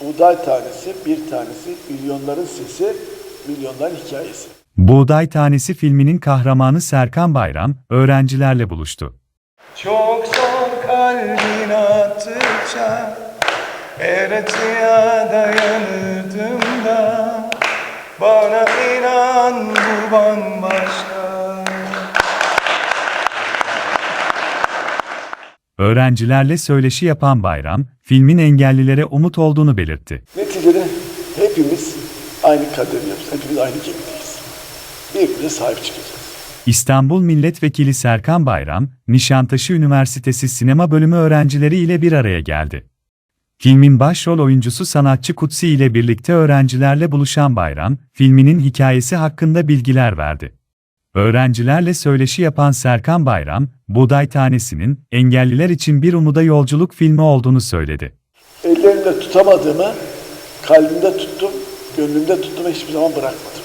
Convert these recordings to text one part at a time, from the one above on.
Buğday tanesi, bir tanesi, milyonların sesi, milyonların hikayesi. Buğday Tanesi filminin kahramanı Serkan Bayram, öğrencilerle buluştu. Çok zor kalbin attıkça Eretaya dayanırdım da Bana inan bu bambaşka Öğrencilerle söyleşi yapan Bayram, filmin engellilere umut olduğunu belirtti. Neticede hepimiz aynı kaderiyoruz, hepimiz aynı gemideyiz. Birbirine sahip çıkacağız. İstanbul Milletvekili Serkan Bayram, Nişantaşı Üniversitesi Sinema Bölümü öğrencileri ile bir araya geldi. Filmin başrol oyuncusu sanatçı Kutsi ile birlikte öğrencilerle buluşan Bayram, filminin hikayesi hakkında bilgiler verdi. Öğrencilerle söyleşi yapan Serkan Bayram, Buğday Tanesi'nin engelliler için bir umuda yolculuk filmi olduğunu söyledi. Ellerimle tutamadığımı kalbimde tuttum, gönlümde tuttum ve hiçbir zaman bırakmadım.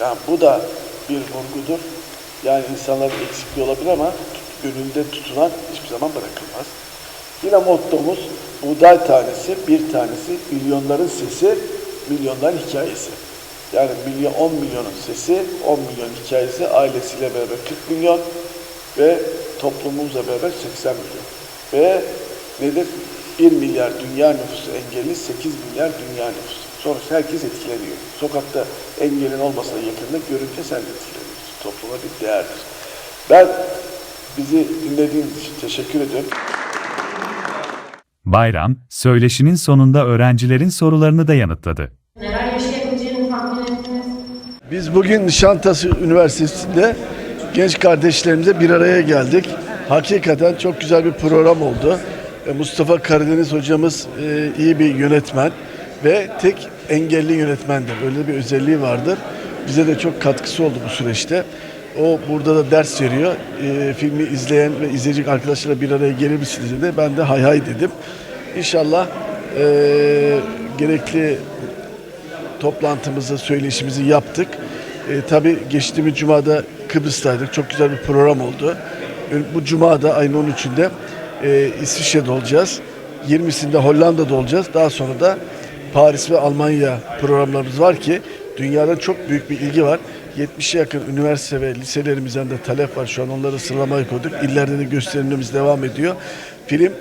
Yani bu da bir vurgudur. Yani insanların eksikliği olabilir ama gönülde tutulan hiçbir zaman bırakılmaz. Yine mottomuz buğday tanesi, bir tanesi, milyonların sesi, milyonların hikayesi. Yani milyon, 10 milyonun sesi, 10 milyon hikayesi, ailesiyle beraber 40 milyon ve toplumumuzla beraber 80 milyon. Ve nedir? 1 milyar dünya nüfusu engelli, 8 milyar dünya nüfusu. Sonuçta herkes etkileniyor. Sokakta engelin olmasa yakında görünce sen de etkileniyorsun. Topluma bir değerdir. Ben bizi dinlediğiniz için teşekkür ediyorum. Bayram, söyleşinin sonunda öğrencilerin sorularını da yanıtladı. Biz bugün Nişantaşı Üniversitesi'nde genç kardeşlerimize bir araya geldik. Hakikaten çok güzel bir program oldu. E, Mustafa Karadeniz hocamız e, iyi bir yönetmen ve tek engelli yönetmendir. Öyle bir özelliği vardır. Bize de çok katkısı oldu bu süreçte. O burada da ders veriyor. E, filmi izleyen ve izleyecek arkadaşlarla bir araya gelir misiniz dedi. Ben de hay hay dedim. İnşallah e, gerekli toplantımızı, söyleşimizi yaptık. E, tabii geçtiğimiz cumada Kıbrıs'taydık. Çok güzel bir program oldu. E, Bu cuma da ayın 13'ünde e, İsviçre'de olacağız. 20'sinde Hollanda'da olacağız. Daha sonra da Paris ve Almanya programlarımız var ki dünyadan çok büyük bir ilgi var. 70'e yakın üniversite ve liselerimizden de talep var. Şu an onları sıralamaya koyduk. İllerde de gösterimlerimiz devam ediyor. Film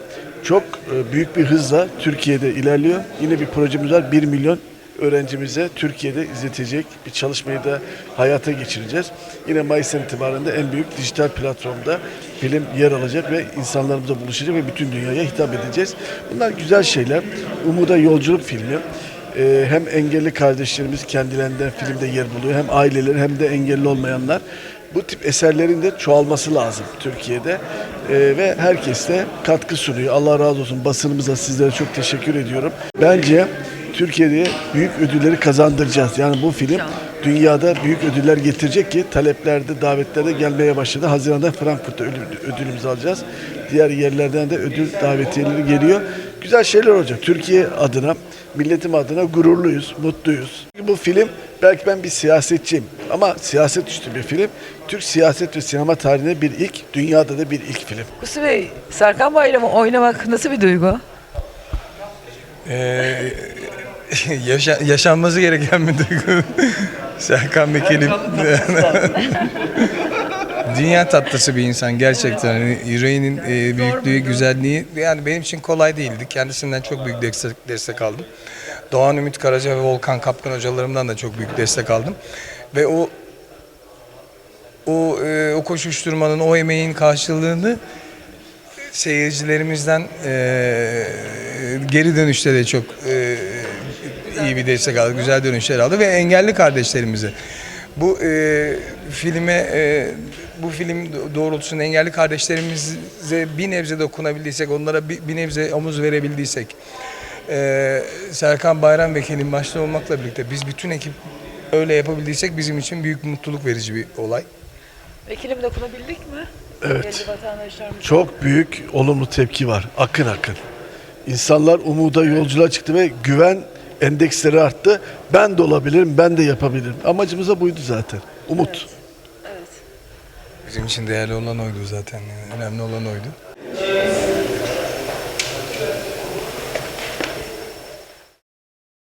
çok e, büyük bir hızla Türkiye'de ilerliyor. Yine bir projemiz var. 1 milyon öğrencimize Türkiye'de izletecek bir çalışmayı da hayata geçireceğiz. Yine Mayıs'tan itibaren de en büyük dijital platformda film yer alacak ve insanlarımıza buluşacak ve bütün dünyaya hitap edeceğiz. Bunlar güzel şeyler. Umuda Yolculuk filmi. Ee, hem engelli kardeşlerimiz kendilerinden filmde yer buluyor hem aileleri hem de engelli olmayanlar. Bu tip eserlerin de çoğalması lazım Türkiye'de Ee, ve herkes de katkı sunuyor. Allah razı olsun basınımıza sizlere çok teşekkür ediyorum. Bence Türkiye'de büyük ödülleri kazandıracağız. Yani bu film dünyada büyük ödüller getirecek ki taleplerde, davetlerde gelmeye başladı. Haziran'da Frankfurt'ta ödül- ödülümüzü alacağız. Diğer yerlerden de ödül davetiyeleri geliyor. Güzel şeyler olacak. Türkiye adına, milletim adına gururluyuz, mutluyuz. Bu film belki ben bir siyasetçiyim ama siyaset üstü bir film. Türk siyaset ve sinema tarihinde bir ilk, dünyada da bir ilk film. Kusi Bey, Serkan Bayram'ı oynamak nasıl bir duygu? Ee, yaşa- yaşanması gereken bir duygu. Serkan Bekir'im. Dünya tatlısı bir insan gerçekten. Yani yüreğinin e, büyüklüğü, güzelliği yani benim için kolay değildi. Kendisinden çok büyük destek, destek aldım. Doğan Ümit Karaca ve Volkan Kapkan hocalarımdan da çok büyük destek aldım. Ve o o e, o koşuşturmanın, o emeğin karşılığını seyircilerimizden e, geri dönüşte de çok e, iyi bir destek aldı, güzel dönüşler aldı ve engelli kardeşlerimizi. Bu e, filme, e, bu film doğrultusunda engelli kardeşlerimize bir nebze dokunabildiysek, onlara bir, bir nebze omuz verebildiysek, e, Serkan Bayram Vekil'in başta olmakla birlikte biz bütün ekip öyle yapabildiysek bizim için büyük mutluluk verici bir olay. Vekilim dokunabildik mi? Evet. Çok büyük olumlu tepki var. Akın akın. İnsanlar umuda yolculuğa çıktı ve güven endeksleri arttı. Ben de olabilirim, ben de yapabilirim. Amacımız da buydu zaten. Umut. Bizim için değerli olan oydu zaten. Yani. Önemli olan oydu.